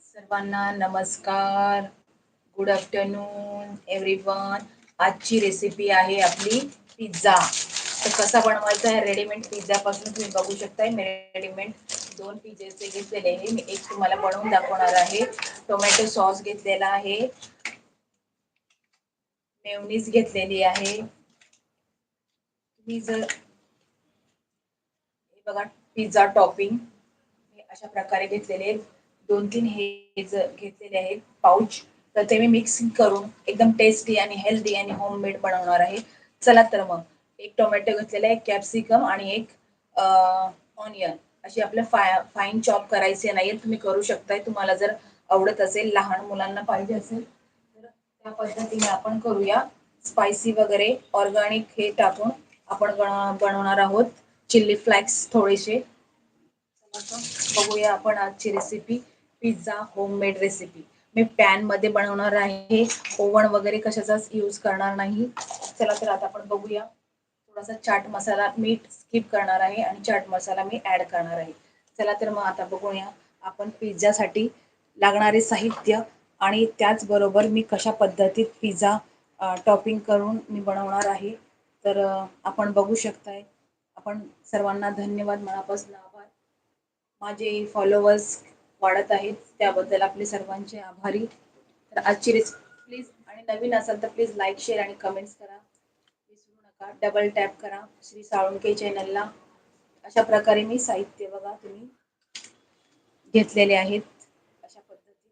सर्वांना नमस्कार. Good afternoon everyone आजची रेसिपी आहे आपली पिझ्झा तर कसा बनवायचा आहे? रेडीमेड पिझ्झापासून तुम्ही बघू शकताय. मी रेडीमेड दोन पिझ्झेचे घेतलेले आहे. मी एक तुम्हाला बनवून दाखवणार आहे. टोमॅटो सॉस घेतलेला आहे. मेवनीज घेतलेली आहे. तुम्ही जर हे बघा पिझ्झा टॉपिंग अशा प्रकारे घेतलेले दोन तीन हे घेतलेले आहेत. पाऊच तर ते मी मिक्सिंग करून एकदम टेस्टी आणि हेल्दी आणि होममेड बनवणार आहे. चला तर मग. एक टोमॅटो घेतलेला आहे कॅप्सिकम आणि एक ऑनियन अशी आपल्या फाय फाईन चॉप करायचे नाही तुम्ही करू शकताय. तुम्हाला जर आवडत असेल लहान मुलांना पाहिजे असेल त्या पद्धतीने आपण करूया. स्पायसी वगैरे ऑर्गॅनिक हे टाकून आपण बनवणार आहोत. चिल्ली फ्लॅक्स थोडेसे. बघूया आपण आजची रेसिपी पिझ्झा होममेड रेसिपी मी पॅनमध्ये बनवणार आहे. ओव्हन वगैरे कशाचाच यूज करणार नाही. चला तर आता आपण बघूया. थोडासा चाट मसाला मीठ स्किप करणार आहे आणि चाट मसाला मी ऍड करणार आहे. चला तर मग आता बघूया आपण पिझ्झासाठी लागणारे साहित्य आणि त्याचबरोबर मी कशा पद्धतीत पिझ्झा टॉपिंग करून मी बनवणार आहे. तर आपण बघू शकताय. आपण सर्वांना धन्यवाद. मनापासून आभार. माझे फॉलोवर्स वाढत आहेत. त्याबद्दल आपले सर्वांचे आभारी. तर आजची रेसिपी प्लीज आणि नवीन असाल तर प्लीज लाईक शेअर आणि कमेंट्स करा. विसरू नका. डबल टॅप करा. श्री साळुंके चॅनलला अशा प्रकारे मी साहित्य बघा तुम्ही घेतलेले आहेत अशा पद्धती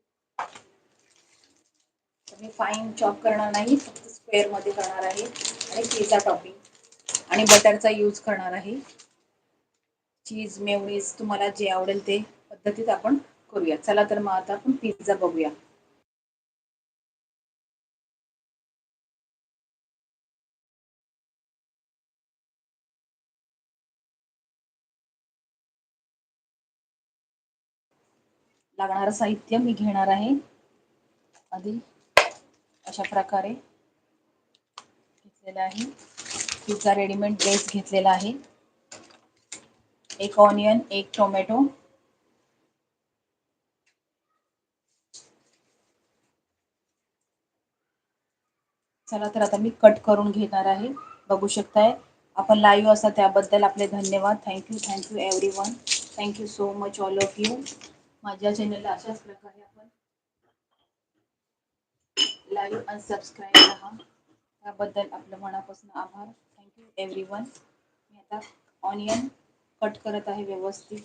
मी फाईन चॉप करणार नाही फक्त स्क्वेअरमध्ये करणार आहे. आणि पिझ्झा टॉपिंग आणि बटरचा यूज करणार आहे. चीज मेवणीज तुम्हाला जे आवडेल ते पद्धतीत आपण करूया. चला तर मग आता आपण पिझ्झा बघूया. लागणारं साहित्य मी घेणार आहे. आधी अशा प्रकारे घेतलेला आहे. पिझ्झा रेडीमेड ड्रेस घेतलेला आहे. एक ऑनियन एक टोमॅटो चला तर आता मी कट करून घेणार आहे. बघू शकताय. आपण लाईव्ह असा त्याबद्दल आपले धन्यवाद. Thank you thank you everyone thank you so much all of you माझ्या चॅनलला अशाच प्रकारे आपण लाईव्ह आणि सबस्क्राईब राहा. त्याबद्दल आपलं मनापासून आभार. थँक्यू एव्हरी वन मी आता ऑनियन कट करत आहे व्यवस्थित.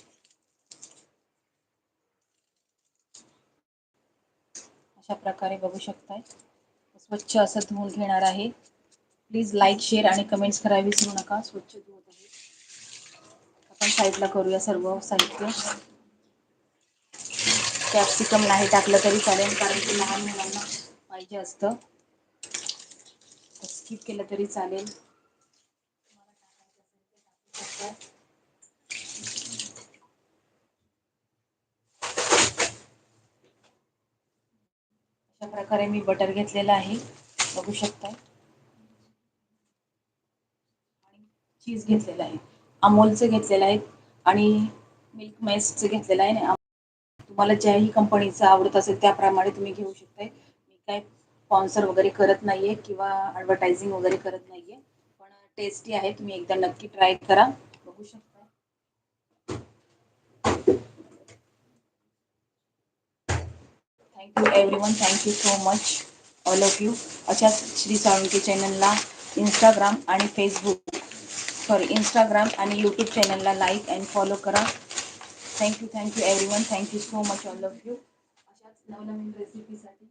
अशा प्रकारे बघू शकताय. स्वच्छ असं धुवून घेणार आहे. प्लीज लाईक शेअर आणि कमेंट्स करा विसरू नका. स्वच्छ धुवत आहे. आपण साईडला करूया सर्व साहित्य. कॅप्सिकम नाही टाकलं तरी चालेल कारण की लहान मुलांना पाहिजे असतं. स्किप केलं तरी चालेल. अशा प्रकारे मी बटर घेतलेलं आहे. बघू शकता आणि चीज घेतलेलं आहे. अमोलचं घेतलेलं आहे. आणि मिल्क मेस्टचं घेतलेलं आहे. तुम्हाला ज्याही कंपनीचं आवडत असेल त्याप्रमाणे तुम्ही घेऊ शकताय. काही स्पॉन्सर वगैरे करत नाहीये किंवा ॲडव्हर्टायझिंग वगैरे करत नाहीये. पण टेस्टी आहे तुम्ही एकदा नक्की ट्राय करा. बघू शकता. Thank you everyone thank you so much all of you अशाच श्री साळुंके चॅनलला इंस्टाग्राम आणि फेसबुक सॉरी इंस्टाग्राम आणि यूट्यूब चॅनलला लाईक अँड फॉलो करा. Thank you thank you everyone thank you so much all of you अशाच नवनवीन रेसिपीसाठी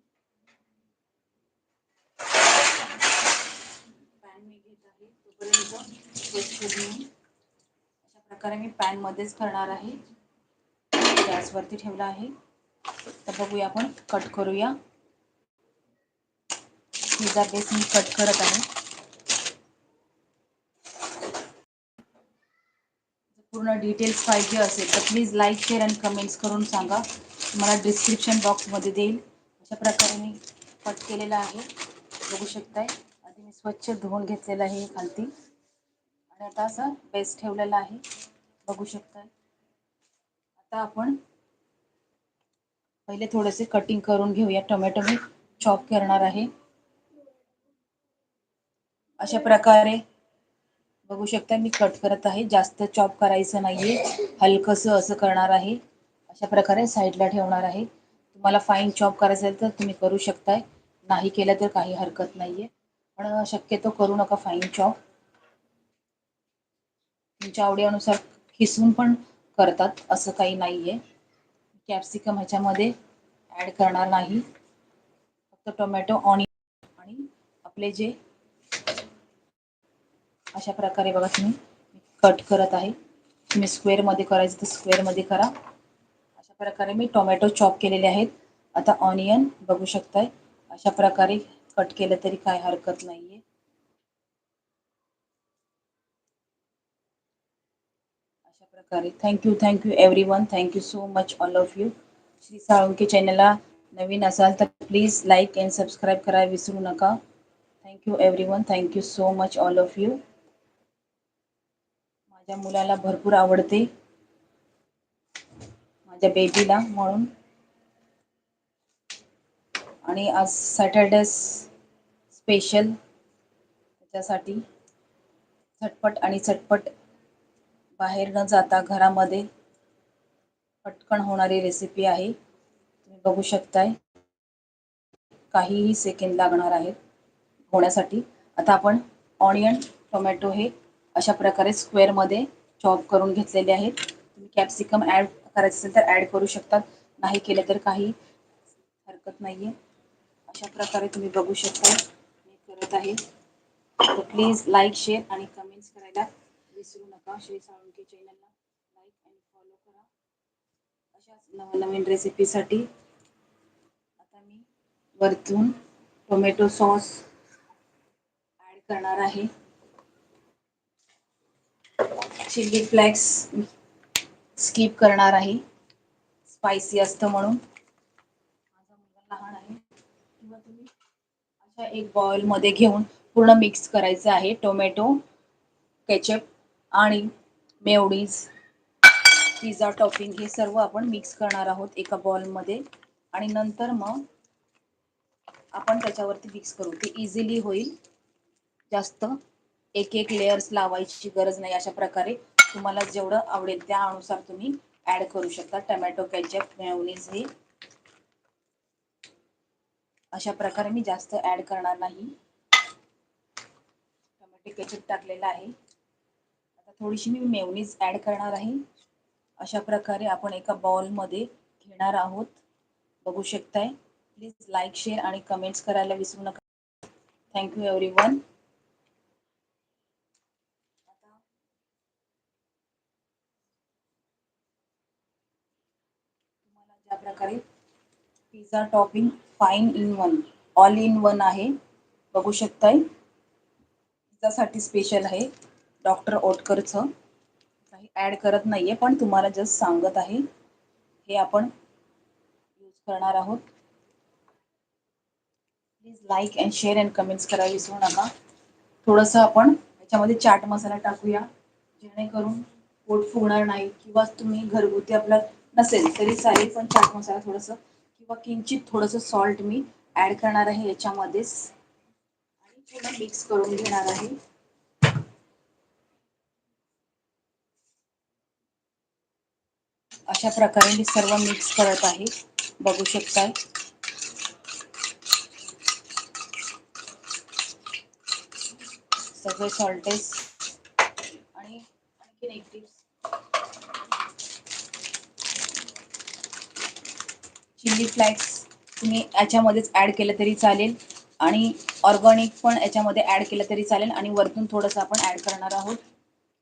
पॅन मी घेत आहे. तोपर्यंत स्वच्छ घेऊन अशा प्रकारे मी पॅनमध्येच करणार आहे. गॅसवरती ठेवला आहे. तर बघूया आपण कट करूया. पिझ्झा बेस मी कट करत आहे. पूर्ण डिटेल्स पाहिजे असेल तर प्लीज लाईक शेअर आणि कमेंट्स करून सांगा. तुम्हाला डिस्क्रिप्शन बॉक्समध्ये देईल. अशा प्रकारे मी कट केलेला आहे. बघू शकताय. आधी मी स्वच्छ धुवून घेतलेलं आहे खालती आणि आता असं बेस ठेवलेला आहे. बघू शकता आता आपण पहिले थोडेसे कटिंग करून घेऊया. टोमॅटो मी चॉप करणार आहे. अशा प्रकारे बघू शकता मी कट करत आहे. जास्त चॉप करायचं नाहीये. हलकस असं करणार आहे. अशा प्रकारे साईडला ठेवणार आहे. तुम्हाला फाईन चॉप करायचं असेल तर तुम्ही करू शकताय. नाही केलं तर काही हरकत नाहीये. पण शक्यतो करू नका फाईन चॉप तुमच्या आवडीनुसार खिसून पण करतात असं काही नाहीये. कॅप्सिकम ह्याच्यामध्ये ऍड करणार नाही. फक्त टोमॅटो ऑनियन आणि आपले जे अशा प्रकारे बघा तुम्ही कट करत आहे. तुम्ही स्क्वेअरमध्ये करायचं तर स्क्वेअरमध्ये करा. अशा प्रकारे मी टोमॅटो चॉप केलेले आहेत. आता ऑनियन बघू शकताय. अशा प्रकारे कट केलं तरी काय हरकत नाहीये. अशा प्रकारे. Thank you thank you everyone thank you so much all of you Shri Salunke चॅनलला नवीन असाल तर प्लीज लाईक अँड सबस्क्राईब करायला विसरू नका. Thank you everyone thank you so much all of you माझ्या मुलाला भरपूर आवडते. माझ्या बेबीला म्हणून. आणि आज सॅटरडे स्पेशल त्याच्यासाठी झटपट आणि चटपट बाहेर न जाता घरामध्ये पटकन होणारी रेसिपी आहे. तुम्ही बघू शकताय. काहीही सेकंड लागणार आहेत होण्यासाठी. आता आपण ऑनियन टोमॅटो हे अशा प्रकारे स्क्वेअरमध्ये चॉप करून घेतलेले आहेत. तुम्ही कॅप्सिकम ॲड करायचं असेल तर ॲड करू शकतात. नाही केलं तर काही हरकत नाही आहे अशा प्रकारे तुम्ही बघू शकता करत आहे. तर प्लीज लाईक शेअर आणि कमेंट्स करायला विसरू नका. श्री साळुंके चॅनलला लाईक आणि फॉलो करा. अशाच नवनवीन रेसिपीसाठी आता मी वरतून टोमॅटो सॉस ॲड करणार आहे. चिली फ्लेक्स स्किप करणार आहे. स्पायसी असतं म्हणून माझा मुलगा लहान आहे किंवा तुम्ही अशा एक बॉईल मध्ये घेऊन पूर्ण मिक्स करायचं आहे. टोमॅटो केचप आणि मेवडीज पिझ्झा टॉपिंग हे सर्व आपण मिक्स करणार आहोत एका बॉलमध्ये आणि नंतर मग आपण त्याच्यावरती मिक्स करू. ते इझिली होईल. जास्त एक एक लेयर्स लावायची गरज नाही अशा प्रकारे. तुम्हाला जेवढं आवडेल त्या अनुसार तुम्ही ऍड करू शकता. टमॅटो केचप मेवनीज हे अशा प्रकारे मी जास्त ऍड करणार नाही. टमाटे केचप टाकलेला आहे. आता थोडीशी मी मेवनीज ऍड करणार आहे. अशा प्रकारे आपण एका मध्ये घेणार आहोत. बघू शकताय. प्लीज लाईक शेअर आणि कमेंट्स करायला विसरू नका. थँक्यू एव्हरी वन तुम्हाला ज्या प्रकारे pizza topping fine in one all in one आहे. बघू शकताय. त्यासाठी स्पेशल आहे. डॉक्टर ओटकरचं. काही ॲड करत नाहीये पण तुम्हाला जस्ट सांगत आहे. हे आपण यूज करणार आहोत. Please like and share and comments करायला विसरू नका. थोडंसं आपण याच्यामध्ये चाट मसाला टाकूया. जेणेकरून पोट फुगणार नाही किंवा तुम्ही घरगुती आपला नसेल तरी चालेल पण चाट मसाला थोडंसं किंवा किंचित थोडंसं सॉल्ट मी ॲड करणार आहे याच्यामध्येच आणि थोडं मिक्स करून घेणार आहे. अशा प्रकारे मी सर्व मिक्स करत आहे. बघू शकताय. सगळे सॉल्टेस आणि आणखीन एक टिप्स चिल्ली फ्लॅक्स तुम्ही याच्यामध्येच ॲड केलं तरी चालेल. आणि ऑर्गॅनिक पण याच्यामध्ये ॲड केलं तरी चालेल. आणि वरतून थोडंसं आपण ॲड करणार आहोत.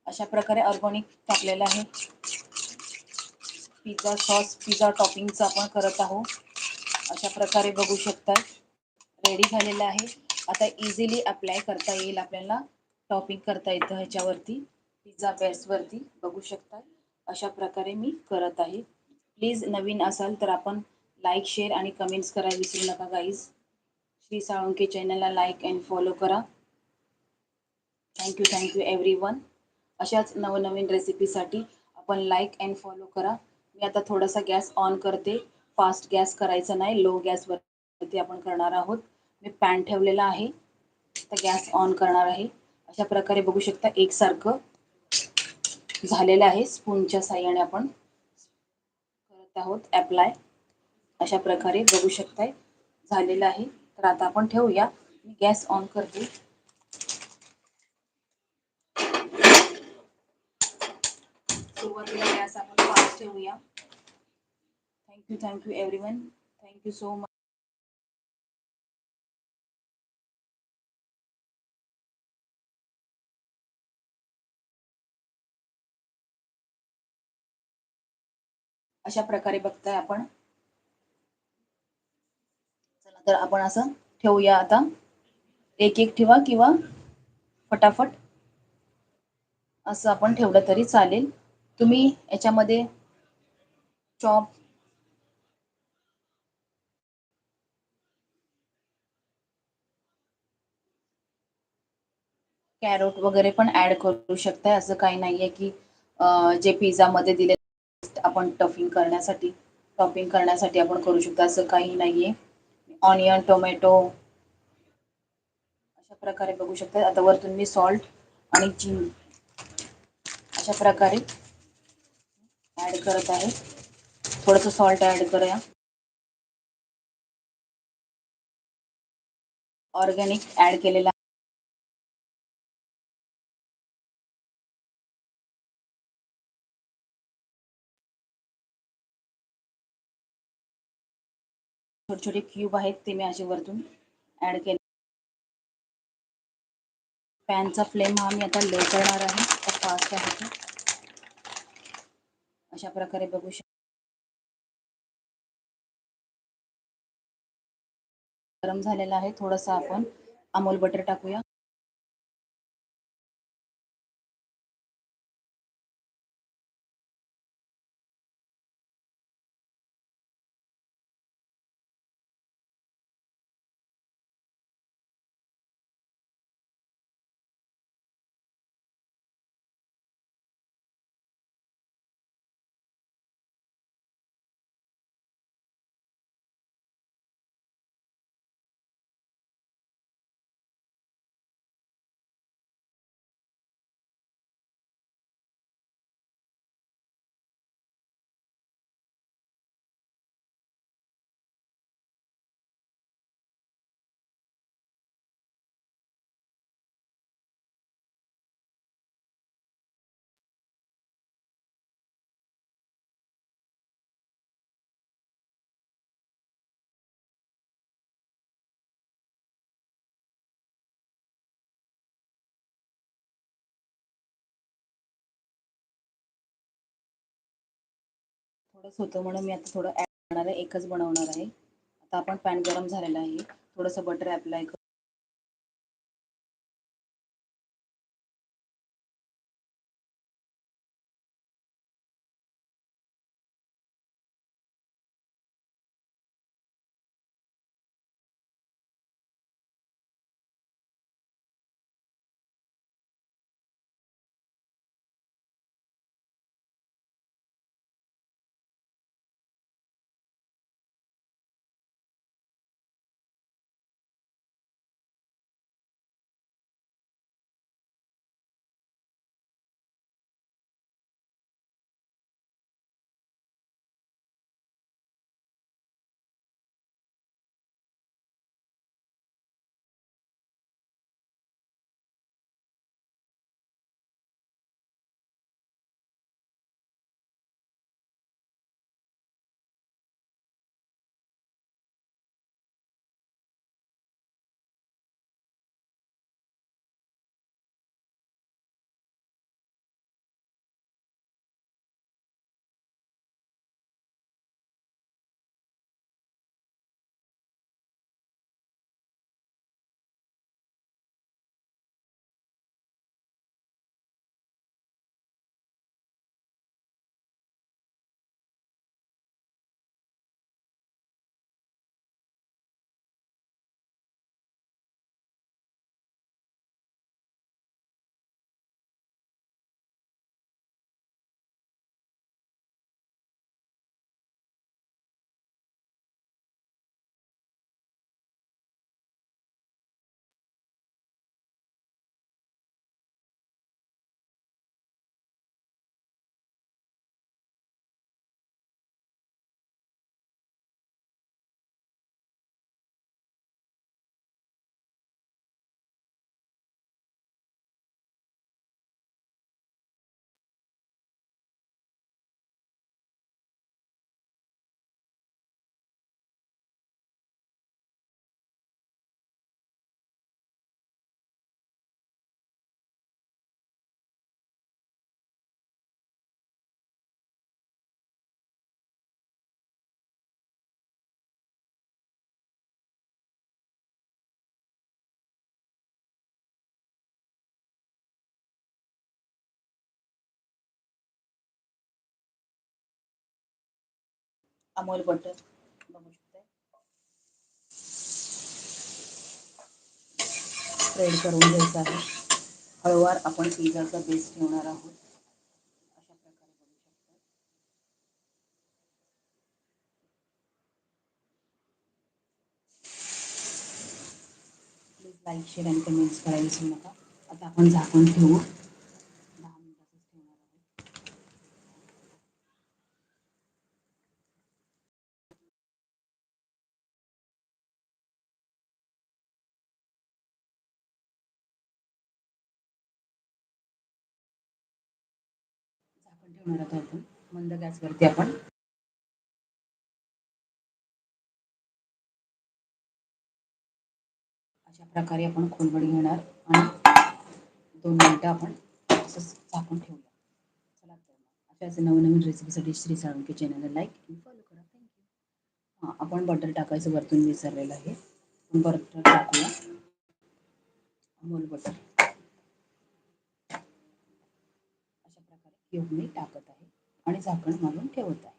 अशा प्रकारे ऑर्गॅनिक टाकलेलं आहे. पिझ्झा सॉस पिझ्झा टॉपिंगचं आपण करत आहोत. अशा प्रकारे बघू शकता. रेडी झालेलं आहे. आता इझिली अप्लाय करता येईल आपल्याला. टॉपिंग करता येतं ह्याच्यावरती. पिझ्झा बेसवरती बघू शकता. अशा प्रकारे मी करत आहे. प्लीज नवीन असाल तर आपण लाईक शेअर आणि कमेंट्स करायला विसरू नका गाईज श्री साळुंके चॅनलला लाईक अँड फॉलो करा. Thank you thank you everyone अशाच नवनवीन रेसिपीसाठी आपण लाईक अँड फॉलो करा. मी आता थोडासा गॅस ऑन करते. फास्ट गॅस करायचा नाही लो गॅसवरती आपण करणार आहोत. मी पॅन ठेवलेला आहे. तर गॅस ऑन करणार आहे. अशा प्रकारे बघू शकता एकसारखं झालेलं आहे. स्पूनच्या साह्याने आपण करत आहोत ॲप्लाय अशा प्रकारे बघू शकताय. झालेलं आहे. तर आता आपण ठेवूया. मी गॅस ऑन करते. सुरुवातीला गॅस आपण फास्ट ठेवूया. Thank you thank you everyone thank you so much अशा प्रकारे बघताय आपण. तर आपण असं ठेवूया आता. एक एक ठेवा किंवा फटाफट असं आपण ठेवलं तरी चालेल. तुम्ही याच्यामध्ये चॉप कॅरोट वगैरे पण ऍड करू शकताय. असं काही नाहीये की जे पिझ्झामध्ये दिले आपण टफिंग करण्यासाठी टॉपिंग करण्यासाठी आपण करू शकतो. असं काही नाहीये. ऑनियन टोमॅटो अशा प्रकारे बघू शकता. आता वरतून मी सॉल्ट आणि चिनी अशा प्रकारे ऍड करत आहे. थोडंसं सॉल्ट ऍड करूया. ऑर्गॅनिक ऍड केलेला छोटे छोटे क्यूब आहेत ते मी असे वरतून ऍड केले. पॅनचा फ्लेम हा मी आता लो करणार आहे फास्ट आहे अशा प्रकारे बघू शकतो गरम झालेला आहे थोडंसं आपण अमूल बटर टाकूया. थोडंच होतं म्हणून मी आता थोडं ॲड करणार आहे. एकच बनवणार आहे. आता आपण पॅन गरम झालेला आहे. थोडंसं बटर ॲप्लाय करू अमोल बटर. बघू शकताय स्प्रेड करून घ्यायचं आहे. हळूवार आपण पिझ्झाचा बेस ठेवणार आहोत. अशा प्रकारे बघू शकता. प्लीज लाईक शेअर आणि कमेंट्स करायला विसरू नका. आता आपण झाकून ठेवू. झाकण ठेवणार आहोत आपण मंद गॅसवरती आपण. अशा प्रकारे आपण खोलबडी घेणार आणि दोन मिनटं आपण असंच झाकून ठेवूया. चला तर अशाच नवनवीन रेसिपीसाठी श्री साळुंके चॅनलला लाईक आणि फॉलो करा. थँक्यू हां आपण बटर टाकायचं वरतून विसरलेलं आहे. आपण बटर टाकूया. अमोल बटर अशा टाकत आहे आणि झाकण मारून ठेवत आहे.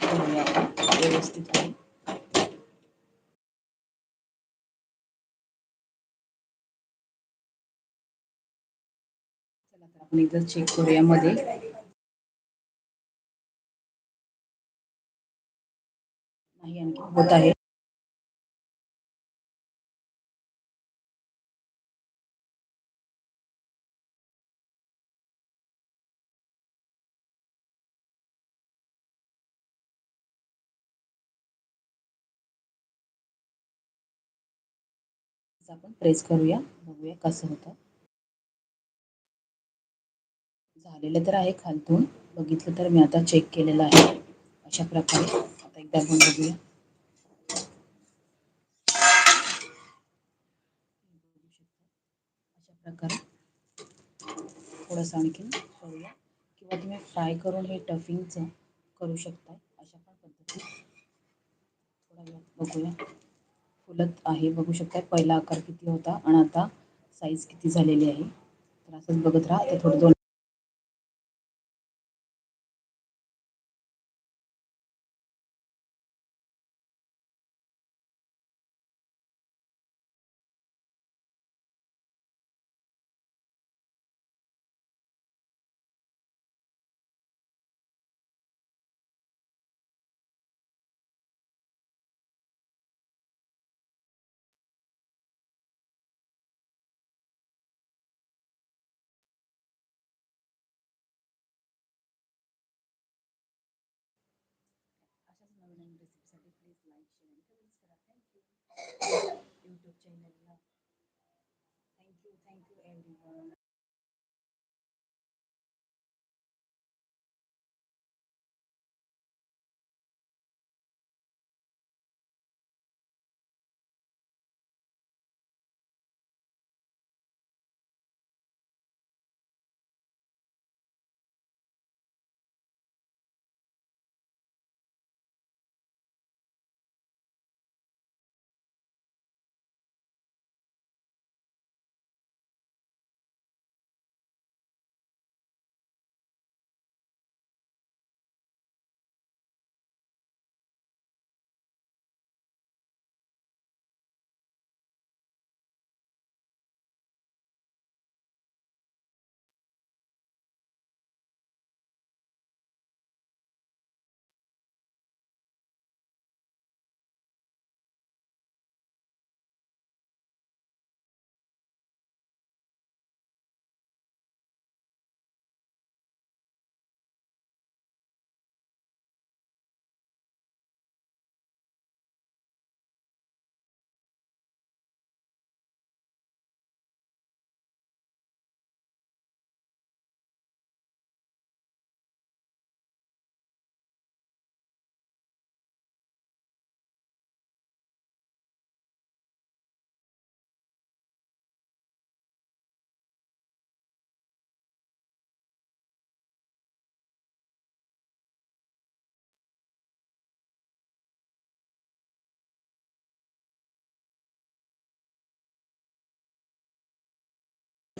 असं आपण व्यवस्थित चला तर आपण एकदा चेक करूया मध्ये. नाही आणखी होत आहे. आपण प्रेस करूया बघूया कसं होतं. झालेलं तर आहे खालतून बघितलं तर मी आता चेक केलेलं आहे. अशा प्रकारे आता एकदा आपण बघूया. अशा प्रकारे थोडंसं आणखीन करूया. किंवा तुम्ही फ्राय करून हे टफिंगचं करू शकता अशा पण पद्धती थोडा वेळ बघूया. फुलत आहे. बघू शकता पहिला आकार किती होता आणि आता साईज किती झालेली आहे. तर असंच बघत राहा. ते थोडं दोन नवीन रेसिपीसाठी प्लीज लाईक शेअर आणि कमेंट्स करा थँक्यू यूट्यूब चॅनलला thank you thank you every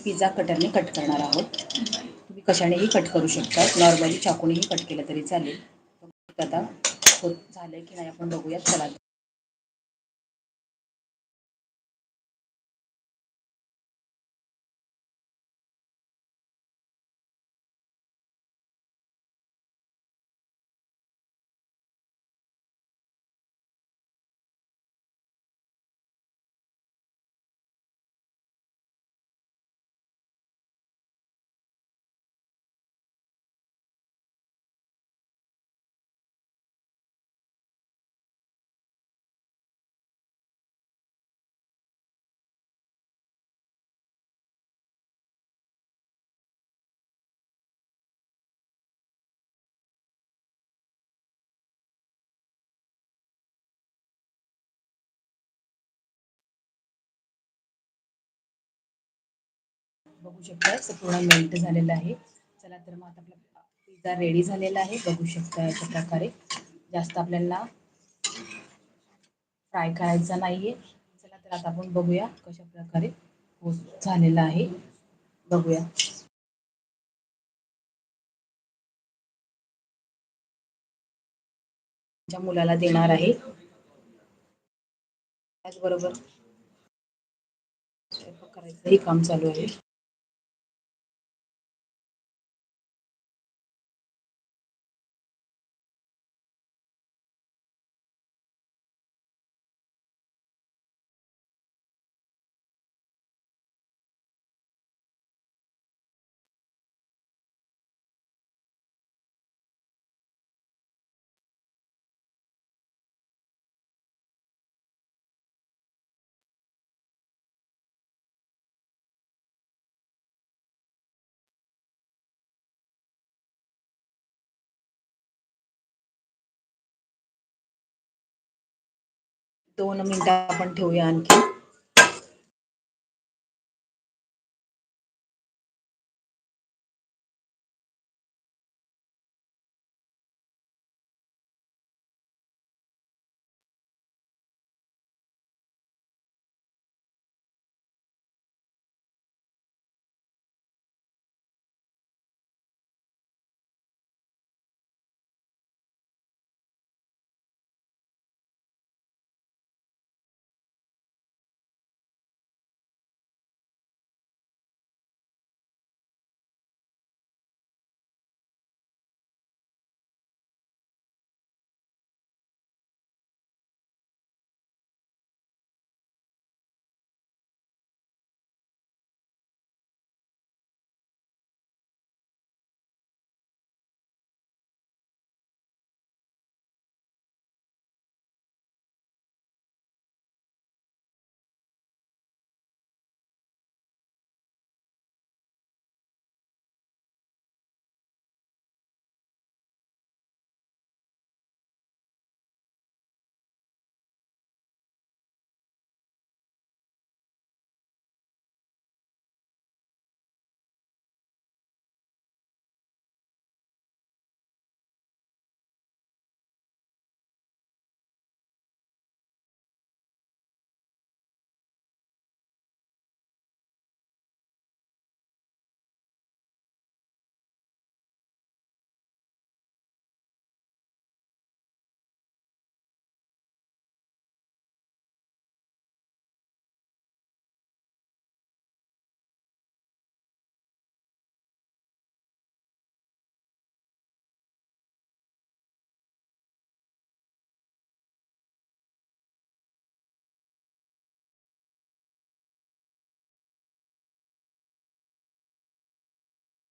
pizza कटरने कट करणार आहोत. तुम्ही कशानेही कट करू शकता. नॉर्मली चाकूनेही कट केलं तरी चालेल. आता होत झालं की नाही आपण बघूयात. चला बघू शकता. असं पूर्ण मेल्ट झालेलं आहे. चला तर मग आता आपला पिझ्झा रेडी झालेला आहे. बघू शकता अशा प्रकारे. जास्त आपल्याला फ्राय करायचा नाहीये. चला तर आता आपण बघूया कशा प्रकारे झालेला आहे. बघूया. मुलाला देणार आहे. त्याचबरोबर स्वयंपाक काम चालू आहे. दोन मिनटं आपण ठेवूया आणखी.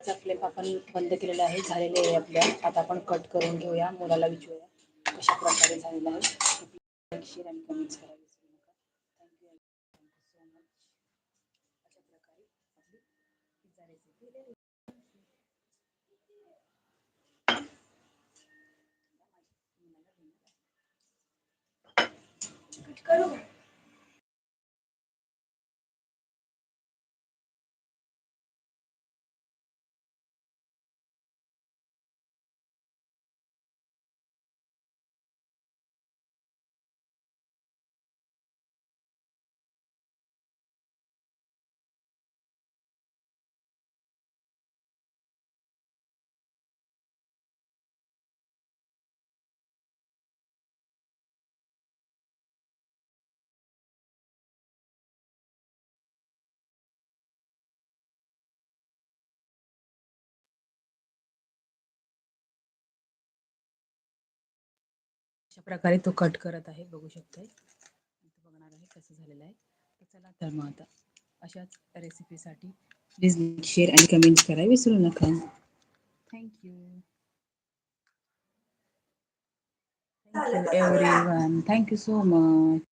गॅसचा फ्लेम आपण बंद केलेला आहे झालेले आहे आपल्या. आता आपण कट करून घेऊया मुलाला विचारूया कशा प्रकारे झालेला आहे. शेअर आणि कमेंट्स अशा प्रकारे तो कट करत आहे बघू शकतोय. इथं बघणार आहे कसं झालेलं आहे. तर चला तर मग आता अशाच रेसिपीसाठी प्लीज शेअर आणि कमेंट्स करायला विसरू नका. Thank you thank you everyone thank you so much